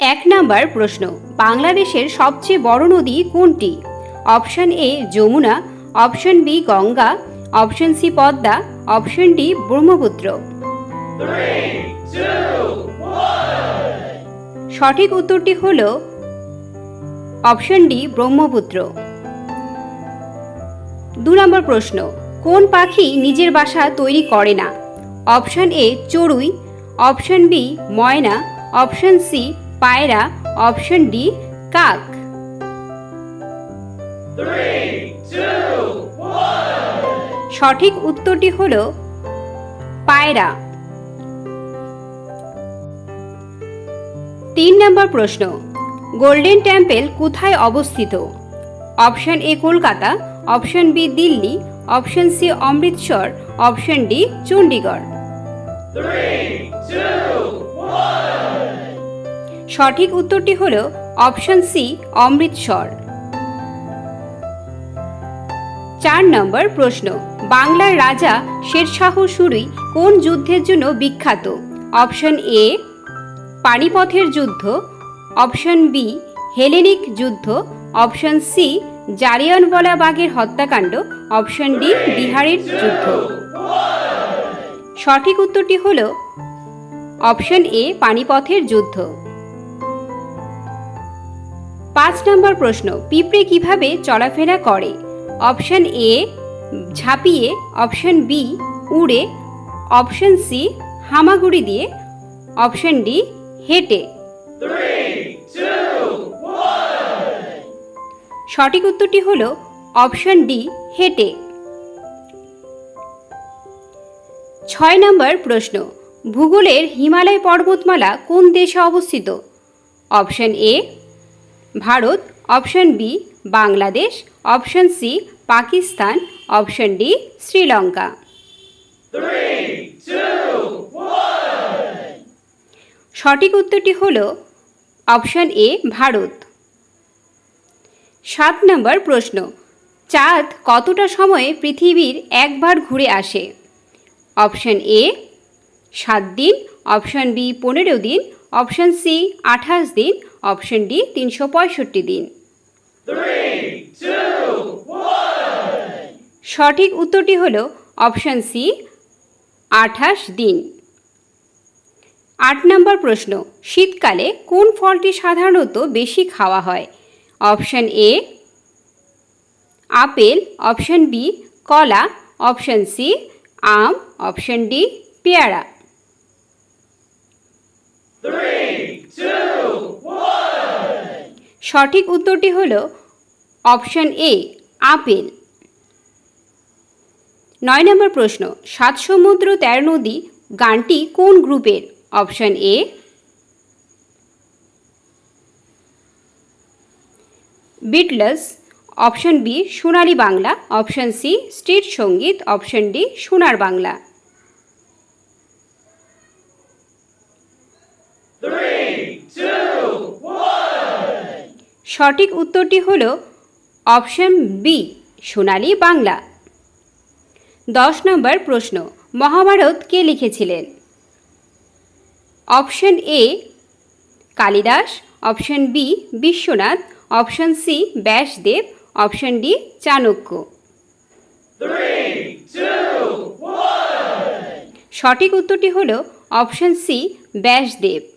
এক নাম্বার প্রশ্ন, বাংলাদেশের সবচেয়ে বড় নদী কোনটি? Option A, Jamuna, option B, Ganga, option C, Padma, option D, Brahmaputra. সঠিক উত্তরটি হল অপশন ডি, ব্রহ্মপুত্র। দু নম্বর প্রশ্ন, কোন পাখি নিজের বাসা তৈরি করে না? অপশন এ, চড়ুই, অপশন বি, ময়না, অপশন সি পায়রা অপশন ডি কাক। সঠিক উত্তরটি হল পায়রা। তিন নম্বর প্রশ্ন গোল্ডেন টেম্পল কোথায় অবস্থিত? Option A Kolkata option B Delhi option C Amritsar option D Chandigarh সঠিক উত্তরটি হল অপশন সি অমৃতসর চার নম্বর প্রশ্ন, বাংলার রাজা শেরশাহ সুরি কোন যুদ্ধের জন্য বিখ্যাত? অপশন এ, পানিপথের যুদ্ধ। অপশন বি, হেলেনিক যুদ্ধ। অপশন সি জারিয়ানওয়ালা বাগের হত্যাকাণ্ড। অপশন ডি, বিহারের যুদ্ধ। সঠিক উত্তরটি হল অপশন এ, পানিপথের যুদ্ধ। পাঁচ নম্বর প্রশ্ন, পিঁপড়ে কীভাবে চলাফেরা করে? অপশন এ ঝাঁপিয়ে। অপশন বি উড়ে। অপশন সি হামাগুড়ি দিয়ে। অপশন ডি হেঁটে। সঠিক উত্তরটি হল অপশন ডি হেঁটে। ছয় নম্বর প্রশ্ন, ভূগোলের হিমালয় পর্বতমালা কোন দেশে অবস্থিত? Option A Bharat option B Bangladesh option C Pakistan option D Sri Lanka. সঠিক উত্তরটি হল অপশন এ ভারত। সাত নম্বর প্রশ্ন, চাঁদ কতটা সময়ে পৃথিবীর একবার ঘুরে আসে? অপশন এ সাত দিন অপশন বি পনেরো দিন অপশন সি আঠাশ দিন অপশন ডি, তিনশো পঁয়ষট্টি দিন। সঠিক উত্তরটি হল অপশন সি, আঠাশ দিন। আট নম্বর প্রশ্ন, শীতকালে কোন ফলটি সাধারণত বেশি খাওয়া হয়? Option A, apple, option B, কলা, অপশন সি, আম, অপশন ডি, পেয়ারা। সঠিক উত্তরটি হল অপশন এ, আপেল। নয় নম্বর প্রশ্ন সাত সমুদ্র তেরো নদী গানটি কোন গ্রুপের? Option A, Beatles. Option B, Sonali Bangla. Option C, street সংগীত। Option D, Sonar Bangla. সঠিক উত্তরটি হল অপশন বি, সোনালী বাংলা। দশ নম্বর প্রশ্ন, মহাভারত কে লিখেছিলেন? Option A, Kalidas, option B, Biswanath, option C, Vyasdev, option D, Chanakya. সঠিক উত্তরটি হল অপশন সি, ব্যাসদেব।